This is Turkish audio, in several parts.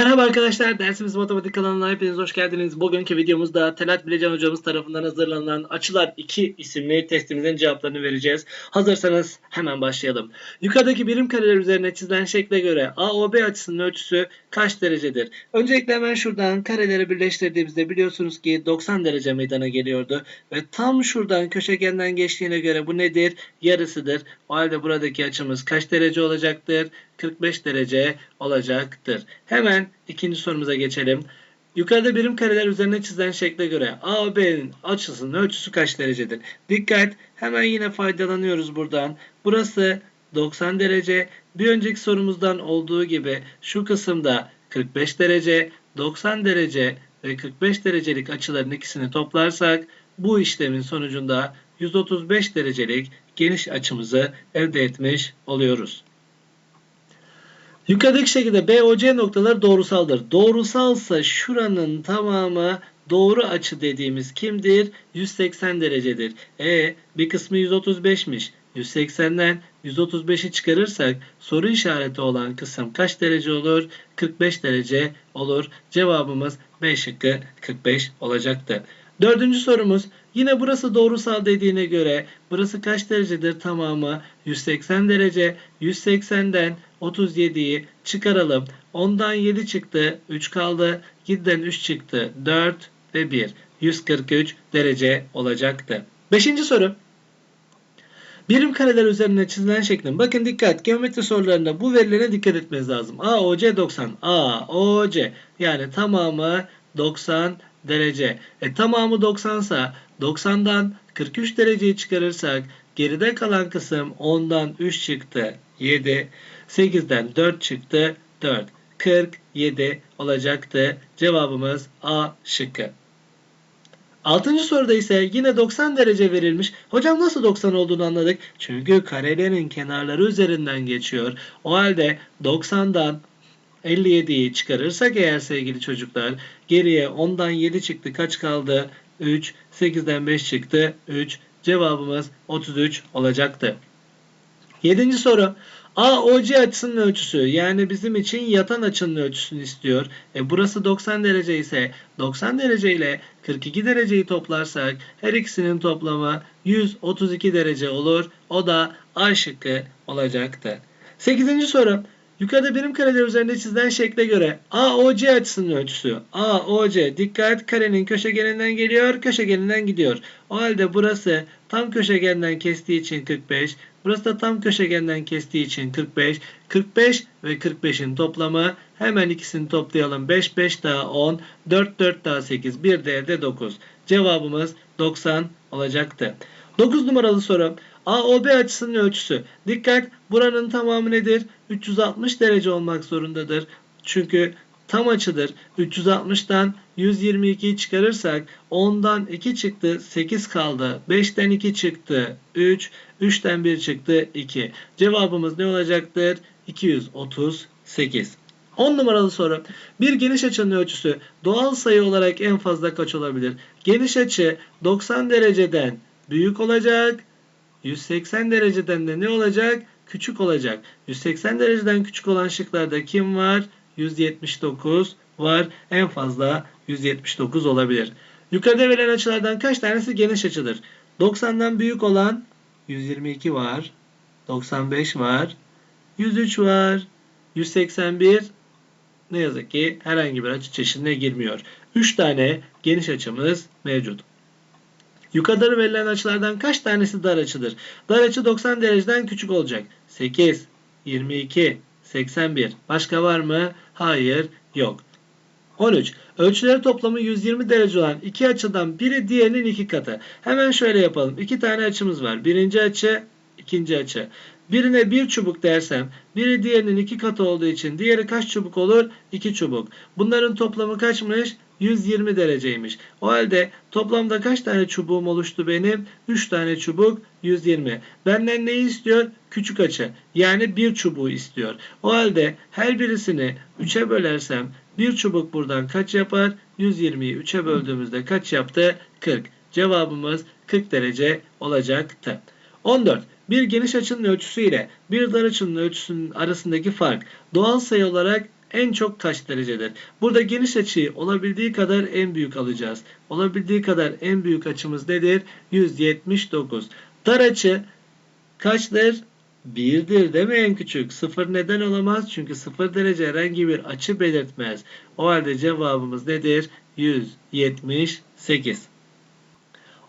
Merhaba arkadaşlar, dersimiz matematik kanalına hepiniz hoş geldiniz. Bugünkü videomuzda Telat Bilecan hocamız tarafından hazırlanan Açılar 2 isimli testimizin cevaplarını vereceğiz. Hazırsanız hemen başlayalım. Yukarıdaki birim kareler üzerine çizilen şekle göre AOB açısının ölçüsü kaç derecedir? Öncelikle hemen şuradan kareleri birleştirdiğimizde biliyorsunuz ki 90 derece meydana geliyordu. Ve tam şuradan köşegenden geçtiğine göre bu nedir? Yarısıdır. O halde buradaki açımız kaç derece olacaktır? 45 derece olacaktır. Hemen ikinci sorumuza geçelim. Yukarıda birim kareler üzerine çizilen şekle göre AB'nin açısının ölçüsü kaç derecedir? Dikkat hemen yine faydalanıyoruz buradan. Burası 90 derece. Bir önceki sorumuzdan olduğu gibi şu kısımda 45 derece, 90 derece ve 45 derecelik açıların ikisini toplarsak bu işlemin sonucunda 135 derecelik geniş açımızı elde etmiş oluyoruz. Yukarıdaki şekilde BOC noktaları doğrusaldır. Doğrusalsa şuranın tamamı doğru açı dediğimiz kimdir? 180 derecedir. E bir kısmı 135'miş. 180'den 135'i çıkarırsak soru işareti olan kısım kaç derece olur? 45 derece olur. Cevabımız B şıkkı 45 olacaktı. Dördüncü sorumuz yine burası doğrusal dediğine göre burası kaç derecedir tamamı? 180 derece. 180'den 37'yi çıkaralım. 10'dan 7 çıktı. 3 kaldı. 7'den 3 çıktı. 4 ve 1. 143 derece olacaktı. Beşinci soru. Birim kareler üzerine çizilen şeklin. Bakın dikkat. Geometri sorularında bu verilere dikkat etmeniz lazım. AOC 90. AOC. Yani tamamı 90 derece. E tamamı 90 sa 90'dan 43 dereceyi çıkarırsak geride kalan kısım 10'dan 3 çıktı. 7. 8'den 4 çıktı. 4. 47 olacaktı. Cevabımız A şıkkı. Altıncı soruda ise yine 90 derece verilmiş. Hocam nasıl 90 olduğunu anladık. Çünkü karelerin kenarları üzerinden geçiyor. O halde 90'dan 57'yi çıkarırsak eğer sevgili çocuklar geriye 10'dan 7 çıktı. Kaç kaldı? 3. 8'den 5 çıktı. 3. Cevabımız 33 olacaktı. Yedinci soru. AOC açısının ölçüsü yani bizim için yatan açının ölçüsünü istiyor. E burası 90 derece ise 90 derece ile 42 dereceyi toplarsak her ikisinin toplamı 132 derece olur. O da A şıkkı olacaktı. 8. soru. Yukarıda birim kareler üzerinde çizilen şekle göre AOC açısının ölçüsü. AOC dikkat karenin köşegeninden geliyor, köşegeninden gidiyor. O halde burası tam köşegenden kestiği için 45. Burası da tam köşegenden kestiği için 45. 45 ve 45'in toplamı hemen ikisini toplayalım. 5 5 daha 10, 4 4 daha 8, 1 de elde 9. Cevabımız 90 olacaktı. 9 numaralı soru. AOB açısının ölçüsü. Dikkat buranın tamamı nedir? 360 derece olmak zorundadır. Çünkü tam açıdır. 360'dan 122'yi çıkarırsak 10'dan 2 çıktı 8 kaldı. 5'ten 2 çıktı 3. 3'ten 1 çıktı 2. Cevabımız ne olacaktır? 238. 10 numaralı soru. Bir geniş açının ölçüsü doğal sayı olarak en fazla kaç olabilir? Geniş açı 90 dereceden büyük olacak. 180 dereceden de ne olacak? Küçük olacak. 180 dereceden küçük olan şıklarda kim var? 179 var. En fazla 179 olabilir. Yukarıda verilen açılardan kaç tanesi geniş açıdır? 90'dan büyük olan 122 var. 95 var. 103 var. 181 ne yazık ki herhangi bir açı çeşidine girmiyor. 3 tane geniş açımız mevcut. Yukarıda verilen açılardan kaç tanesi dar açıdır? Dar açı 90 dereceden küçük olacak. 8, 22, 81. Başka var mı? Hayır, yok. 13. Ölçüleri toplamı 120 derece olan iki açıdan biri diğerinin iki katı. Hemen şöyle yapalım. İki tane açımız var. Birinci açı, ikinci açı. Birine bir çubuk dersem biri diğerinin iki katı olduğu için diğeri kaç çubuk olur? İki çubuk. Bunların toplamı kaçmış? 120 dereceymiş. O halde toplamda kaç tane çubuğum oluştu benim? 3 tane çubuk 120. Benden ne istiyor? Küçük açı. Yani bir çubuğu istiyor. O halde her birisini 3'e bölersem bir çubuk buradan kaç yapar? 120'yi 3'e böldüğümüzde kaç yaptı? 40. Cevabımız 40 derece olacaktı. 14. Bir geniş açının ölçüsü ile bir dar açının ölçüsünün arasındaki fark doğal sayı olarak en çok kaç derecedir? Burada geniş açıyı olabildiği kadar en büyük alacağız. Olabildiği kadar en büyük açımız nedir? 179. Dar açı kaçtır? 1'dir değil mi en küçük? 0 neden olamaz? Çünkü 0 derece herhangi bir açı belirtmez. O halde cevabımız nedir? 178.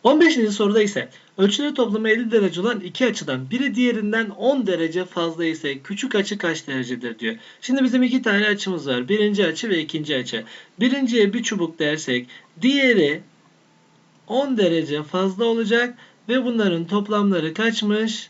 15. soruda ise ölçüleri toplamı 50 derece olan iki açıdan biri diğerinden 10 derece fazla ise küçük açı kaç derecedir diyor. Şimdi bizim iki tane açımız var. Birinci açı ve ikinci açı. Birinciye bir çubuk dersek diğeri 10 derece fazla olacak ve bunların toplamları kaçmış?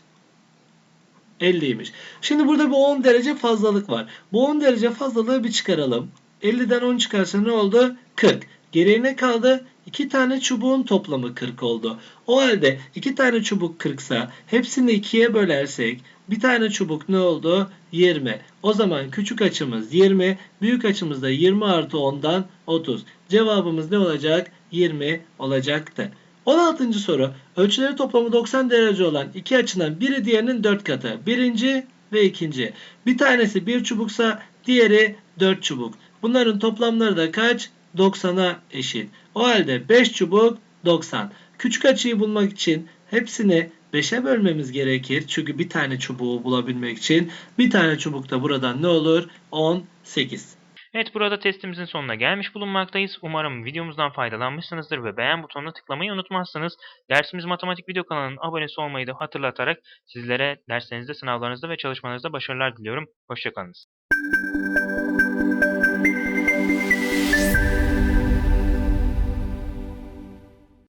50'ymiş. Şimdi burada bu 10 derece fazlalık var. Bu 10 derece fazlalığı bir çıkaralım. 50'den 10 çıkarsa ne oldu? 40. Geriye ne kaldı? 2 tane çubuğun toplamı 40 oldu. O halde 2 tane çubuk 40 sa hepsini 2'ye bölersek bir tane çubuk ne oldu? 20. O zaman küçük açımız 20, büyük açımız da 20 artı 10'dan 30. Cevabımız ne olacak? 20 olacaktı. 16. soru. Ölçüleri toplamı 90 derece olan iki açının biri diğerinin 4 katı. Birinci ve ikinci. Bir tanesi bir çubuksa diğeri 4 çubuk. Bunların toplamları da kaç? 90'a eşit. O halde 5 çubuk 90. Küçük açıyı bulmak için hepsini 5'e bölmemiz gerekir. Çünkü bir tane çubuğu bulabilmek için bir tane çubuk da buradan ne olur? 18. Evet burada testimizin sonuna gelmiş bulunmaktayız. Umarım videomuzdan faydalanmışsınızdır ve beğen butonuna tıklamayı unutmazsınız. Dersimiz Matematik Video kanalının abonesi olmayı da hatırlatarak sizlere derslerinizde, sınavlarınızda ve çalışmalarınızda başarılar diliyorum. Hoşçakalınız.